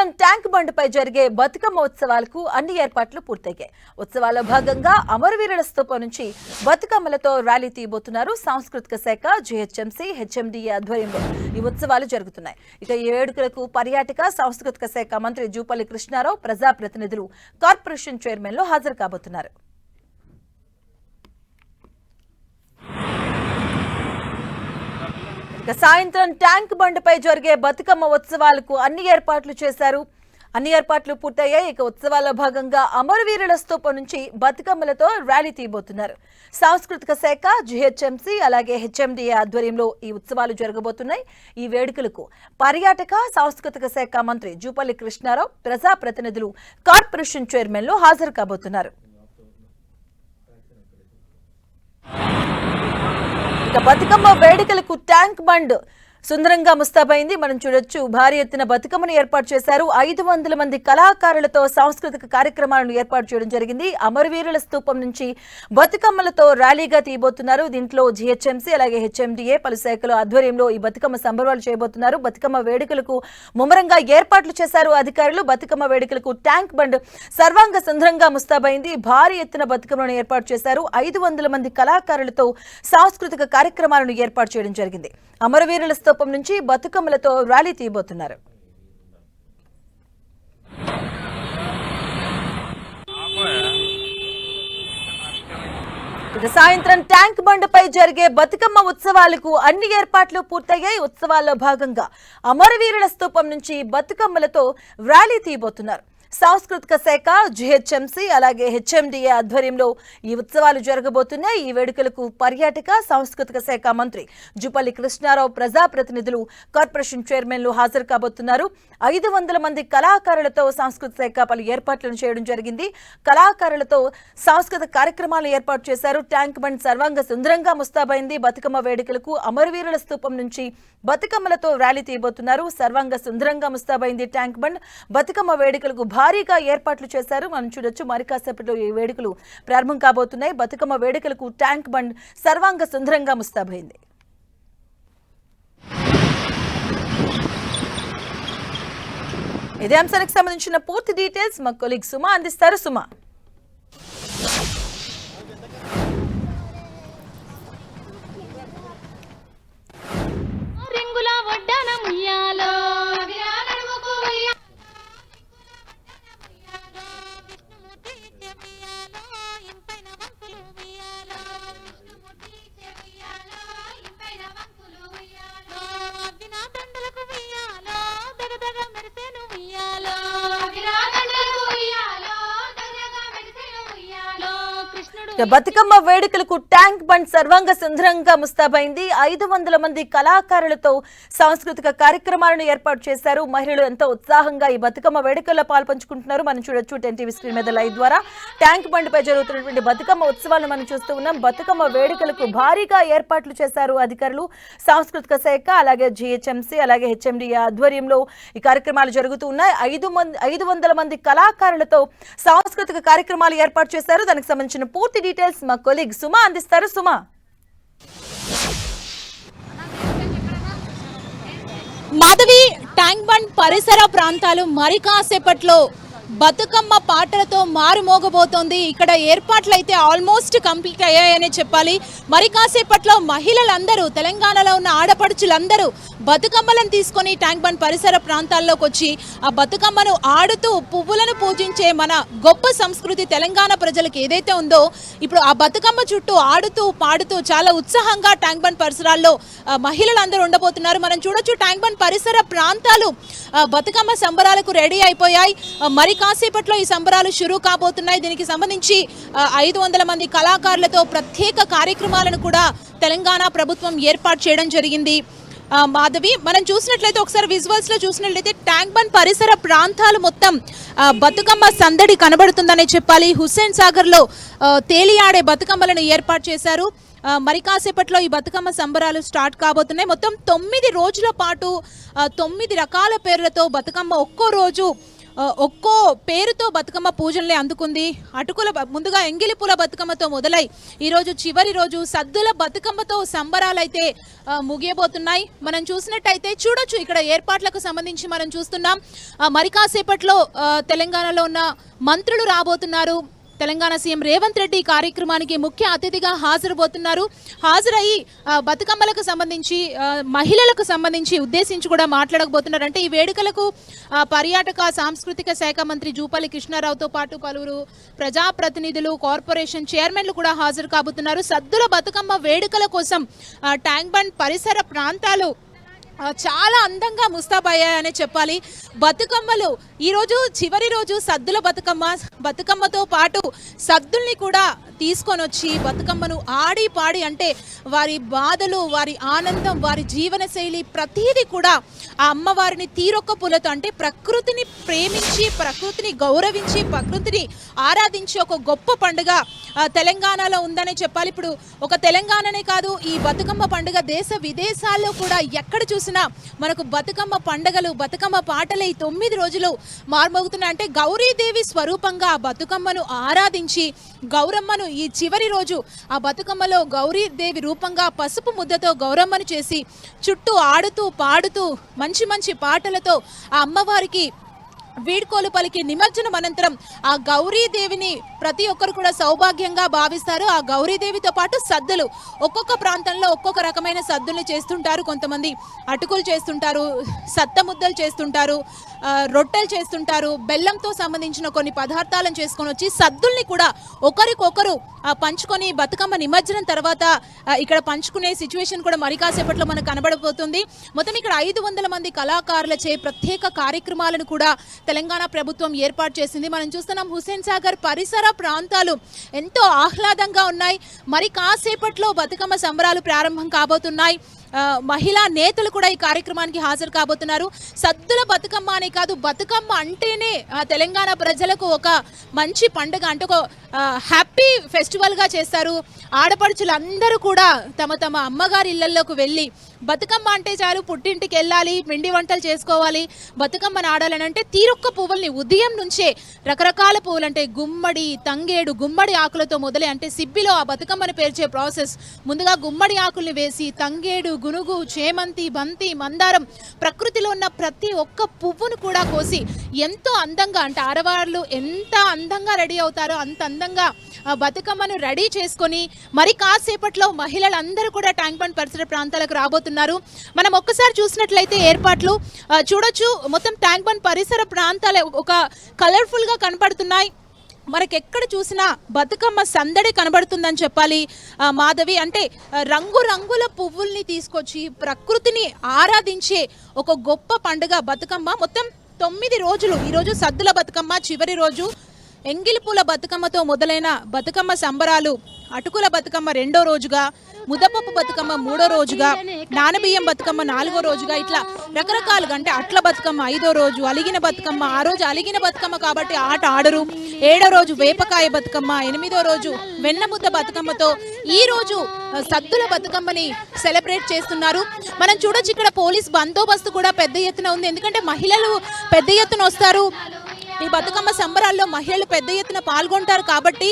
సాయంత్రం ట్యాంక్ బండ్పై జరిగే బతుకమ్మ ఉత్సవాలకు అన్ని ఏర్పాట్లు పూర్తయ్యాయి. ఉత్సవాల్లో భాగంగా అమరవీరుల స్థూపం నుంచి బతుకమ్మలతో ర్యాలీ తీయబోతున్నారు సాంస్కృతిక శాఖ జిహెచ్ఎంసీ హెచ్ఎండిఏ ఆధ్వర్యంలో ఈ ఉత్సవాలు జరుగుతున్నాయి. ఇక ఈ వేడుకలకు పర్యాటక సాంస్కృతిక శాఖ మంత్రి జూపల్లి కృష్ణారావు ప్రజాప్రతినిధులు కార్పొరేషన్ చైర్మన్లు హాజరు కాబోతున్నారు. ఇక సాయంత్రం ట్యాంక్ బండ్పై జరిగే బతుకమ్మ ఉత్సవాలకు అన్ని ఏర్పాట్లు చేశారు. అన్ని ఏర్పాట్లు పూర్తయ్యాయి. ఇక ఉత్సవాల్లో భాగంగా అమరవీరుల స్తూపం నుంచి బతుకమ్మలతో ర్యాలీ తీయబోతున్నారు. సాంస్కృతిక శాఖ జిహెచ్ఎంసీ అలాగే హెచ్ఎండిఏ ఆధ్వర్యంలో ఈ ఉత్సవాలు జరగబోతున్నాయి. ఈ వేడుకలకు పర్యాటక సాంస్కృతిక శాఖ మంత్రి జూపల్లి కృష్ణారావు ప్రజాప్రతినిధులు కార్పొరేషన్ చైర్మన్లు హాజరు కాబోతున్నారు. ఇక బతుకమ్మ వేడుకలకు ట్యాంక్ బండ్. సుందరంగా ముస్తాబైంది. మనం చూడొచ్చు భారీ ఎత్తున బతుకమ్మను ఏర్పాటు చేశారు. ఐదు వందల మంది కళాకారులతో సాంస్కృతిక కార్యక్రమాలను ఏర్పాటు చేయడం జరిగింది. అమరవీరుల స్తూపం నుంచి బతుకమ్మలతో ర్యాలీగా తీయబోతున్నారు. దీంట్లో జిహెచ్ఎంసీ అలాగే హెచ్ఎండిఏ పలు శాఖల ఆధ్వర్యంలో ఈ బతుకమ్మ సంబరాలు చేయబోతున్నారు. బతుకమ్మ వేడుకలకు ముమ్మరంగా ఏర్పాట్లు చేశారు అధికారులు. బతుకమ్మ వేడుకలకు ట్యాంక్ బండ్ సర్వాంగ సుందరంగా ముస్తాబైంది. భారీ ఎత్తున బతుకమ్మలను ఏర్పాటు చేశారు. ఐదు వందల మంది కళాకారులతో సాంస్కృతిక కార్యక్రమాలను ఏర్పాటు చేయడం జరిగింది. అమరవీరుల స్తూపం నుంచి బతుకమ్మలతో ర్యాలీ తీయబోతున్నారు. ఇక సాయంత్రం ట్యాంక్ బండ్పై జరిగే బతుకమ్మ ఉత్సవాలకు అన్ని ఏర్పాట్లు పూర్తయ్యాయి. ఉత్సవాల్లో భాగంగా అమరవీరుల స్తూపం నుంచి బతుకమ్మలతో ర్యాలీ తీయబోతున్నారు. సాంస్కృతిక శాఖ జిహెచ్ఎంసీ అలాగే హెచ్ఎండిఏ ఆధ్వర్యంలో ఈ ఉత్సవాలు జరగబోతున్నాయి. ఈ వేడుకలకు పర్యాటక సాంస్కృతిక శాఖ మంత్రి జుపల్లి కృష్ణారావు ప్రజాప్రతినిధులు కార్పొరేషన్ చైర్మన్లు హాజరు కాబోతున్నారు. ఐదు వందల మంది కళాకారులతో సాంస్కృతిక శాఖ పలు ఏర్పాట్లను చేయడం జరిగింది. కళాకారులతో సాంస్కృతిక కార్యక్రమాలు ఏర్పాటు చేశారు. ట్యాంక్ బండ్ సర్వాంగ సుందరంగా ముస్తాబైంది. బతుకమ్మ వేడుకలకు అమరవీరుల స్తూపం నుంచి బతుకమ్మలతో ర్యాలీ తీయబోతున్నారు. సర్వాంగ సుందరంగా ముస్తాబైంది ట్యాంక్ బండ్. బతుకమ్మ వేడుకలకు భారీగా ఏర్పాట్లు చేశారు. మనం చూడొచ్చు మరి కాసేపట్లో ఈ వేడుకలు ప్రారంభం కాబోతున్నాయి. బతుకమ్మ వేడుకలకు ట్యాంక్ బండ్ సర్వాంగ సుందరంగా ముస్తాబైంది. ఇదే అంశానికి సంబంధించిన పూర్తి డీటెయిల్స్ మా కొలీగ్ సుమా అందిస్తారు. సుమా. రింగుల వడ్డాన బతుకమ్మ వేడుకలకు ట్యాంక్ బండ్ సర్వాంగ సుందరంగా ముస్తాబైంది. ఐదు వందల మంది కళాకారులతో సాంస్కృతిక కార్యక్రమాలను ఏర్పాటు చేశారు. మహిళలు ఎంతో ఉత్సాహంగా ఈ బతుకమ్మ వేడుకల్లో పాల్పంచుకుంటున్నారు. మనం చూడొచ్చు ఎన్టీవీ స్క్రీన్ మీద లైవ్ ద్వారా. ట్యాంక్ బండ్ పై జరుగుతున్నటువంటి బతుకమ్మ ఉత్సవాలను మనం చూస్తూ ఉన్నాం. బతుకమ్మ వేడుకలకు భారీగా ఏర్పాట్లు చేశారు అధికారులు. సాంస్కృతిక శాఖ అలాగే జిహెచ్ఎంసీ అలాగే హెచ్ఎండి ఆధ్వర్యంలో ఈ కార్యక్రమాలు జరుగుతూ ఉన్నాయి. ఐదు మంది ఐదు వందల మంది కళాకారులతో సాంస్కృతిక కార్యక్రమాలు ఏర్పాటు చేశారు. దానికి సంబంధించిన పూర్తి డీటెయిల్స్ మా కొలీగ్ సుమా అందిస్తారు. సుమా. మాధవి ట్యాంక్ బండ్ పరిసర ప్రాంతాలు మరి కాసేపట్లో బతుకమ్మ పాటలతో మారుమోగబోతోంది ఇక్కడ ఏర్పాట్లు అయితే ఆల్మోస్ట్ కంప్లీట్ అయ్యాయనే చెప్పాలి. మరి కాసేపట్లో మహిళలందరూ తెలంగాణలో ఉన్న ఆడపడుచులందరూ బతుకమ్మలను తీసుకొని ట్యాంక్ బండ్ పరిసర ప్రాంతాల్లోకి వచ్చి ఆ బతుకమ్మను ఆడుతూ పువ్వులను పూజించే మన గొప్ప సంస్కృతి తెలంగాణ ప్రజలకు ఏదైతే ఉందో ఇప్పుడు ఆ బతుకమ్మ చుట్టూ ఆడుతూ పాడుతూ చాలా ఉత్సాహంగా ట్యాంక్ బండ్ పరిసరాల్లో మహిళలందరూ ఉండబోతున్నారు. మనం చూడొచ్చు ట్యాంక్ బండ్ పరిసర ప్రాంతాలు బతుకమ్మ సంబరాలకు రెడీ అయిపోయాయి. మరి కాసేపట్లో ఈ సంబరాలు షురూ కాబోతున్నాయి. దీనికి సంబంధించి ఐదు వందల మంది కళాకారులతో ప్రత్యేక కార్యక్రమాలను కూడా తెలంగాణ ప్రభుత్వం ఏర్పాటు చేయడం జరిగింది. మాధవి మనం చూసినట్లయితే ఒకసారి విజువల్స్లో చూసినట్లయితే ట్యాంక్ బండ్ పరిసర ప్రాంతాలు మొత్తం బతుకమ్మ సందడి కనబడుతుందనే చెప్పాలి. హుస్సేన్ సాగర్లో తేలియాడే బతుకమ్మలను ఏర్పాటు చేశారు. మరి కాసేపట్లో ఈ బతుకమ్మ సంబరాలు స్టార్ట్ కాబోతున్నాయి. మొత్తం తొమ్మిది రోజుల పాటు తొమ్మిది రకాల పేర్లతో బతుకమ్మ ఒక్కో రోజు ఒక్కో పేరుతో బతుకమ్మ పూజల్ని అందుకుంది. అటుకుల ముందుగా ముందుగా ఎంగిలిపూల బతుకమ్మతో మొదలై ఈరోజు చివరి రోజు సద్దుల బతుకమ్మతో సంబరాలైతే ముగియబోతున్నాయి. మనం చూసినట్టయితే చూడొచ్చు ఇక్కడ ఏర్పాట్లకు సంబంధించి మనం చూస్తున్నాం. మరి కాసేపట్లో తెలంగాణలో ఉన్న మంత్రులు రాబోతున్నారు. తెలంగాణ సీఎం రేవంత్ రెడ్డి కార్యక్రమానికి ముఖ్య అతిథిగా హాజరుబోతున్నారు. హాజరయ్యి బతుకమ్మలకు సంబంధించి మహిళలకు సంబంధించి ఉద్దేశించి కూడా మాట్లాడకపోతున్నారు అంటే ఈ వేడుకలకు పర్యాటక సాంస్కృతిక శాఖ మంత్రి జూపల్లి కృష్ణారావుతో పాటు పలువురు ప్రజాప్రతినిధులు కార్పొరేషన్ చైర్మన్లు కూడా హాజరు కాబోతున్నారు. సద్దుల బతుకమ్మ వేడుకల కోసం ట్యాంక్ బండ్ పరిసర ప్రాంతాలు చాలా అందంగా ముస్తాబయ్యాయనే చెప్పాలి. బతుకమ్మలు ఈరోజు చివరి రోజు సద్దుల బతుకమ్మ బతుకమ్మతో పాటు సద్దుల్ని కూడా తీసుకొని వచ్చి బతుకమ్మను ఆడి పాడి అంటే వారి బాధలు వారి ఆనందం వారి జీవన శైలి ప్రతీది కూడా ఆ అమ్మవారిని తీరొక్క పూలతో అంటే ప్రకృతిని ప్రేమించి ప్రకృతిని గౌరవించి ప్రకృతిని ఆరాధించి ఒక గొప్ప పండుగ తెలంగాణలో ఉందనే చెప్పాలి. ఇప్పుడు ఒక తెలంగాణనే కాదు ఈ బతుకమ్మ పండుగ దేశ విదేశాల్లో కూడా ఎక్కడ చూసినా మనకు బతుకమ్మ పండుగలు బతుకమ్మ పాటలు ఈ తొమ్మిది రోజులు మార్మోగుతున్నాయి. అంటే గౌరీదేవి స్వరూపంగా ఆ బతుకమ్మను ఆరాధించి గౌరమ్మను ఈ చివరి రోజు ఆ బతుకమ్మలో గౌరీదేవి రూపంగా పసుపు ముద్దతో గౌరమ్మను చేసి చుట్టూ ఆడుతూ పాడుతూ మంచి మంచి పాటలతో ఆ అమ్మవారికి వీడ్కోలు పలికి నిమజ్జనం అనంతరం ఆ గౌరీదేవిని ప్రతి ఒక్కరు కూడా సౌభాగ్యంగా భావిస్తారు. ఆ గౌరీదేవితో పాటు సద్దులు. ఒక్కొక్క ప్రాంతంలో ఒక్కొక్క రకమైన సద్దుల్ని చేస్తుంటారు కొంతమంది. అటుకులు చేస్తుంటారు సత్త ముద్దలు చేస్తుంటారు రొట్టెలు చేస్తుంటారు. బెల్లంతో సంబంధించిన కొన్ని పదార్థాలను చేసుకొని వచ్చి సద్దుల్ని కూడా ఒకరికొకరు ఆ, పంచుకొని బతుకమ్మ నిమజ్జనం తర్వాత ఇక్కడ పంచుకునే సిచ్యువేషన్ కూడా మరి కాసేపట్లో మనకు కనబడబోతుంది. మొత్తం ఇక్కడ ఐదు వందల మంది కళాకారులచే ప్రత్యేక కార్యక్రమాలను కూడా తెలంగాణ ప్రభుత్వం ఏర్పాటు చేసింది. మనం చూస్తున్నాం హుస్సేన్ సాగర్ పరిసర ప్రాంతాలు ఎంతో ఆహ్లాదంగా ఉన్నాయి. మరి కాసేపట్లో బతుకమ్మ సంబరాలు ప్రారంభం కాబోతున్నాయి. మహిళా నేతలు కూడా ఈ కార్యక్రమానికి హాజరు కాబోతున్నారు. సద్దుల బతుకమ్మ అనే కాదు బతుకమ్మ అంటేనే తెలంగాణ ప్రజలకు ఒక మంచి పండుగ అంటే ఒక హ్యాపీ ఫెస్టివల్గా చేస్తారు. ఆడపడుచులు అందరూ కూడా తమ తమ అమ్మగారి ఇళ్ళలోకి వెళ్ళి బతుకమ్మ అంటే చాలు పుట్టింటికి వెళ్ళాలి పిండి వంటలు చేసుకోవాలి బతుకమ్మని ఆడాలని అంటే తీరొక్క పువ్వుల్ని ఉదయం నుంచే రకరకాల పువ్వులు అంటే గుమ్మడి తంగేడు గుమ్మడి ఆకులతో మొదలై అంటే సిబ్బిలో ఆ బతుకమ్మను పేర్చే ప్రాసెస్. ముందుగా గుమ్మడి ఆకుల్ని వేసి తంగేడు గునుగు చేమంతి బంతి మందారం ప్రకృతిలో ఉన్న ప్రతి ఒక్క పువ్వును కూడా కోసి ఎంతో అందంగా అంటే ఆడవాళ్ళు ఎంత అందంగా రెడీ అవుతారో అంత అందంగా బతుకమ్మను రెడీ చేసుకొని మరి కాసేపట్లో మహిళలందరూ కూడా ట్యాంక్ బండ్ పరిసర ప్రాంతాలకు రాబోతున్నారు. మనం ఒక్కసారి చూసినట్లయితే ఏర్పాట్లు చూడొచ్చు మొత్తం ట్యాంక్ బండ్ పరిసర ప్రాంతాలు ఒక కలర్ఫుల్గా కనపడుతున్నాయి మనకి ఎక్కడ చూసినా బతుకమ్మ సందడి కనబడుతుందని చెప్పాలి మాధవి. అంటే రంగురంగుల పువ్వుల్ని తీసుకొచ్చి ప్రకృతిని ఆరాధించే ఒక గొప్ప పండుగ బతుకమ్మ. మొత్తం తొమ్మిది రోజులు ఈరోజు సద్దుల బతుకమ్మ చివరి రోజు ఎంగిలిపూల బతుకమ్మతో మొదలైన బతుకమ్మ సంబరాలు అటుకుల బతుకమ్మ రెండో రోజుగా ముదపప్పు బతుకమ్మ మూడో రోజుగా నానబియ్యం బతుకమ్మ నాలుగో రోజుగా ఇట్లా రకరకాలుగా అంటే అట్ల బతుకమ్మ ఐదో రోజు అలిగిన బతుకమ్మ ఆ రోజు అలిగిన బతుకమ్మ కాబట్టి ఆట ఆడరు. ఏడో రోజు వేపకాయ బతుకమ్మ ఎనిమిదో రోజు వెన్నముద్ద బతుకమ్మతో ఈ రోజు సద్దుల బతుకమ్మని సెలబ్రేట్ చేస్తున్నారు. మనం చూడొచ్చు ఇక్కడ పోలీస్ బందోబస్తు కూడా పెద్ద ఎత్తున ఉంది. ఎందుకంటే మహిళలు పెద్ద ఎత్తున వస్తారు. ఈ బతుకమ్మ సంబరాల్లో మహిళలు పెద్ద ఎత్తున పాల్గొంటారు కాబట్టి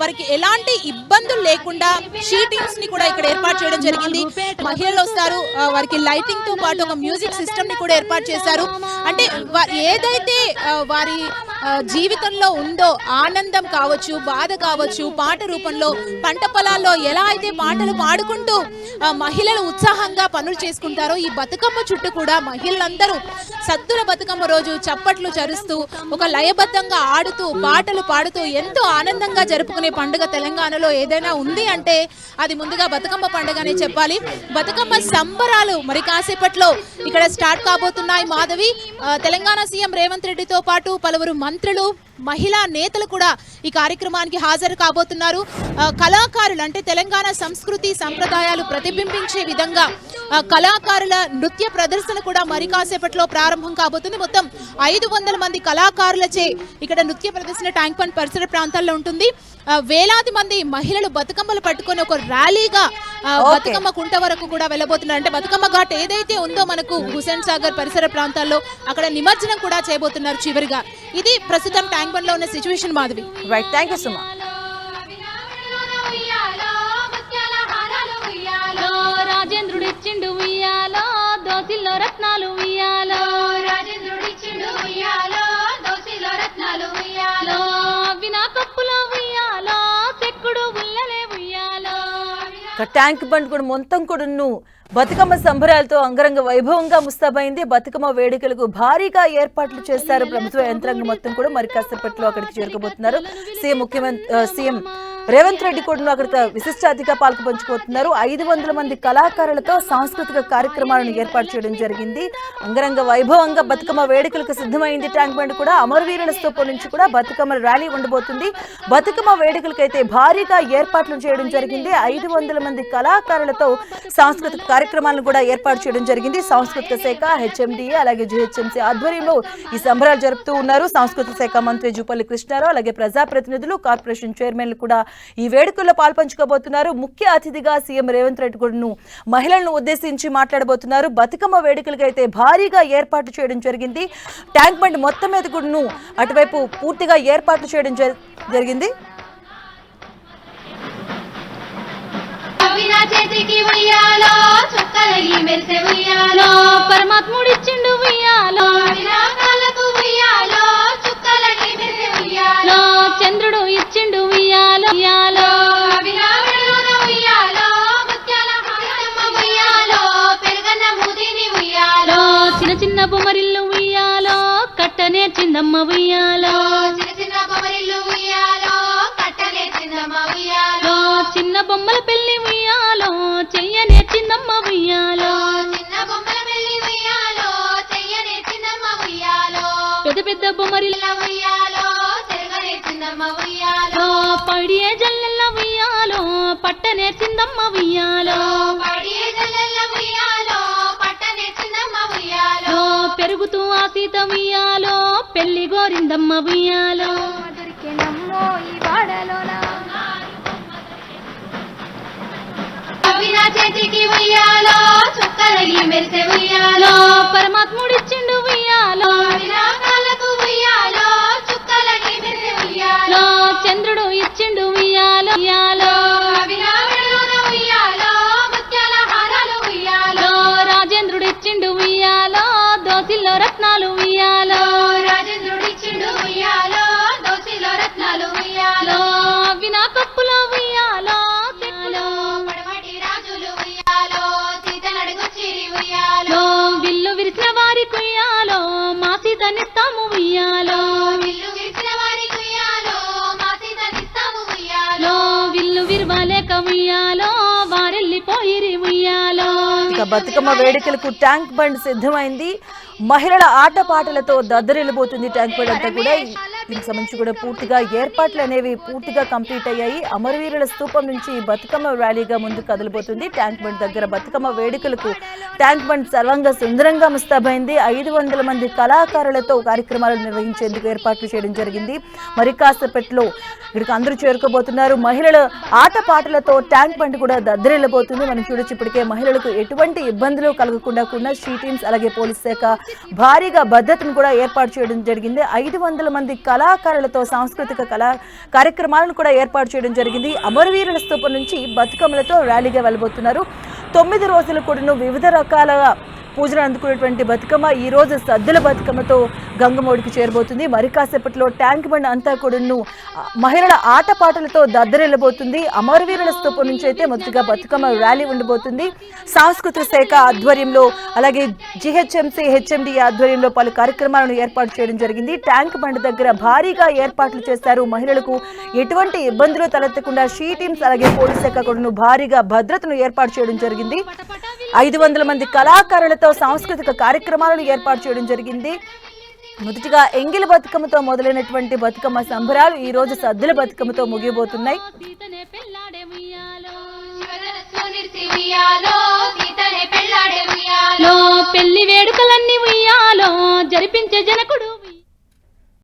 వారికి ఎలాంటి ఇబ్బందులు లేకుండా షీటింగ్స్ని కూడా ఇక్కడ ఏర్పాటు చేయడం జరిగింది. మహిళలు వస్తారు వారికి లైటింగ్తో పాటు ఒక మ్యూజిక్ సిస్టమ్ని కూడా ఏర్పాటు చేశారు. అంటే ఏదైతే వారి జీవితంలో ఉందో ఆనందం కావచ్చు బాధ కావచ్చు పాట రూపంలో పంట పొలాల్లో ఎలా అయితే పాటలు పాడుకుంటూ మహిళలు ఉత్సాహంగా పనులు చేసుకుంటారో ఈ బతుకమ్మ చుట్టూ కూడా మహిళలందరూ సద్దుల బతుకమ్మ రోజు చప్పట్లు చరుస్తూ ఒక ఒక లయబద్ధంగా ఆడుతూ పాటలు పాడుతూ ఎంతో ఆనందంగా జరుపుకునే పండుగ తెలంగాణలో ఏదైనా ఉంది అంటే అది ముందుగా బతుకమ్మ పండుగనే చెప్పాలి. బతుకమ్మ సంబరాలు మరి కాసేపట్లో ఇక్కడ స్టార్ట్ కాబోతున్నాయి మాధవి. తెలంగాణ సీఎం రేవంత్ రెడ్డితో పాటు పలువురు మంత్రులు మహిళా నేతలు కూడా ఈ కార్యక్రమానికి హాజరు కాబోతున్నారు. కళాకారులు అంటే తెలంగాణ సంస్కృతి సంప్రదాయాలు ప్రతిబింబించే విధంగా కళాకారుల నృత్య ప్రదర్శన కూడా మరి కాసేపట్లో ప్రారంభం కాబోతుంది. మొత్తం ఐదు వందల మంది కళాకారులచే ఇక్కడ నృత్య ప్రదర్శన ట్యాంక్ బండ్ పరిసర ప్రాంతాల్లో ఉంటుంది. వేలాది మంది మహిళలు బతుకమ్మలు పట్టుకొని ఒక ర్యాలీగా. బతుకమ్మ కుంట వరకు కూడా వెళ్ళబోతున్నారు. అంటే బతుకమ్మ ఘాట్ ఏదైతే ఉందో మనకు హుసేన్ సాగర్ పరిసర ప్రాంతాల్లో అక్కడ నిమజ్జనం కూడా చేయబోతున్నారు చివరిగా. ఇది ప్రస్తుతం ట్యాంక్ బండ్లో ఉన్న situation Madhavi right thank you Suma రాజేంద్రుడిచ్చిండు ఉయ్యాలో దోసిల్లో రత్నాలు ఉయ్యాలో. రాజేంద్రుడిచ్చిండు ట్యాంక్ బండ్ కూడా మొత్తం కూడాను బతుకమ్మ సంబరాలతో అంగరంగ వైభవంగా ముస్తాబైంది. బతుకమ్మ వేడుకలకు భారీగా ఏర్పాట్లు చేశారు ప్రభుత్వ యంత్రాంగం మొత్తం కూడా మరి కాసేపట్లో అక్కడికి చేరుకోబోతున్నారు. సీఎం ముఖ్యమంత్రి సీఎం రేవంత్ రెడ్డి కూడా అక్కడ విశిష్ట అతిథిగా పాల్గొ పంచుకోతున్నారు. ఐదు వందల మంది కళాకారులతో సాంస్కృతిక కార్యక్రమాలను ఏర్పాటు చేయడం జరిగింది. అంగరంగ వైభవంగా బతుకమ్మ వేడుకలకు సిద్ధమైంది ట్యాంక్ బండ్ కూడా. అమరవీరుల స్థూపం నుంచి కూడా బతుకమ్మ ర్యాలీ ఉండబోతుంది. బతుకమ్మ వేడుకలకైతే భారీగా ఏర్పాట్లు చేయడం జరిగింది. ఐదు వందల మంది కళాకారులతో సాంస్కృతిక కార్యక్రమాలను కూడా ఏర్పాటు చేయడం జరిగింది. సాంస్కృతిక శాఖ హెచ్ఎండిఏ అలాగే జిహెచ్ఎంసీ ఆధ్వర్యంలో ఈ సంబరాలు జరుపుతూ ఉన్నారు. సాంస్కృతిక శాఖ మంత్రి జూపల్లి కృష్ణారావు అలాగే ప్రజాప్రతినిధులు కార్పొరేషన్ చైర్మన్లు కూడా ఈ వేడుకల్లో పాల్పంచుకోబోతున్నారు. ముఖ్య అతిథిగా సీఎం రేవంత్ రెడ్డి కూడాను మహిళలను ఉద్దేశించి మాట్లాడబోతున్నారు. బతుకమ్మ వేడుకలకు అయితే భారీగా ఏర్పాటు చేయడం జరిగింది. ట్యాంక్ బండ్ మొత్తం మీద కూడాను అటువైపు పూర్తిగా ఏర్పాట్లు చేయడం జరిగింది. చేతికి ఉయ్యాలో మెరిసే ఉయ్యాలో పరమాత్ముడిచ్చిండు ఉయ్యాలో విరాకాలకు ఉయ్యాలో. చంద్రుడు ఇచ్చిండు ఇయాలో ఇయాలో ఉయ్యాలో పడియే జల్లెల్ల ఉయ్యాలో పట్టనే చిన్నమ్మ ఉయ్యాలో. పడియే జల్లెల్ల ఉయ్యాలో పట్టనే చిన్నమ్మ ఉయ్యాలో. పెరుగుతూ ఆ సీత ఉయ్యాలో పెళ్ళి గోరిందమ్మ ఉయ్యాలో. దొరికినమ్మో ఈ వాడలోనా చేతికి ఉయ్యాలో చుక్కలయ్యి మెరిసే ఉయ్యాలో. పరమాత్ముడిచ్చిండు ఉయ్యాలో. బతుకమ్మ వేడుకలకు ట్యాంక్ బండ్ సిద్ధమైంది. మహిళల ఆటపాటలతో దద్దరిల్లిపోతుంది ట్యాంక్ బండ్ అంతా కూడా. దీనికి సంబంధించి కూడా పూర్తిగా ఏర్పాట్లు అనేవి పూర్తిగా కంప్లీట్ అయ్యాయి. అమరవీరుల స్తూపం నుంచి బతుకమ్మ ర్యాలీగా ముందు కదిలిపోతుంది ట్యాంక్ బండ్ దగ్గర బతుకమ్మ వేడుకలకు ట్యాంక్ బండ్ సర్వంగా సుందరంగా ముస్తాబైంది. ఐదు వందల మంది కళాకారులతో కార్యక్రమాలు నిర్వహించేందుకు ఏర్పాట్లు చేయడం జరిగింది. మరి కాసేపట్లో ఇక్కడికి అందరూ చేరుకోబోతున్నారు. మహిళల ఆటపాటలతో ట్యాంక్ బండ్ కూడా దద్దరిల్లబోతుంది. మనం చూడొచ్చు ఇప్పటికే మహిళలకు ఎటువంటి ఇబ్బందులు కలగకుండా కూడా షీ టీమ్స్ అలాగే పోలీస్ శాఖ భారీగా భద్రతను కూడా ఏర్పాటు చేయడం జరిగింది. ఐదు వందల మంది కళాకారులతో సాంస్కృతిక కళా కార్యక్రమాలను కూడా ఏర్పాటు చేయడం జరిగింది. అమరవీరుల స్థూపం నుంచి బతుకమ్మలతో ర్యాలీగా వెళ్ళబోతున్నారు. తొమ్మిది రోజులు కూడాను వివిధ రకాల పూజలు అందుకునేటువంటి బతుకమ్మ ఈ రోజు సద్దుల బతుకమ్మతో గంగమోడికి చేరబోతుంది. మరి కాసేపట్లో ట్యాంక్ బండ్ అంతా కూడాను మహిళల ఆటపాటలతో దద్దరిల్లబోతుంది. అమరవీరుల స్థూపం నుంచి అయితే మొదటిగా బతుకమ్మ ర్యాలీ ఉండబోతుంది. సాంస్కృతిక శాఖ ఆధ్వర్యంలో అలాగే జిహెచ్ఎంసీ హెచ్ఎండి ఆధ్వర్యంలో పలు కార్యక్రమాలను ఏర్పాటు చేయడం జరిగింది. ట్యాంక్ బండ్ దగ్గర భారీగా ఏర్పాట్లు చేశారు మహిళలకు. ఎటువంటి ఇబ్బందులు తలెత్తకుండా షీ టీమ్స్ అలాగే పోలీస్ శాఖ కూడాను భారీగా భద్రతను ఏర్పాటు చేయడం జరిగింది. ఐదు వందల మంది కళాకారులతో సాంస్కృతిక కార్యక్రమాలను ఏర్పాటు చేయడం జరిగింది. మొదటిగా ఎంగిలి బతుకమ్మతో మొదలైనటువంటి బతుకమ్మ సంబరాలు ఈ రోజు సద్దుల బతుకమ్మతో ముగియబోతున్నాయి. పెళ్ళి వేడుకలన్నీ ఉయ్యాలో జరిపించే జనకుడు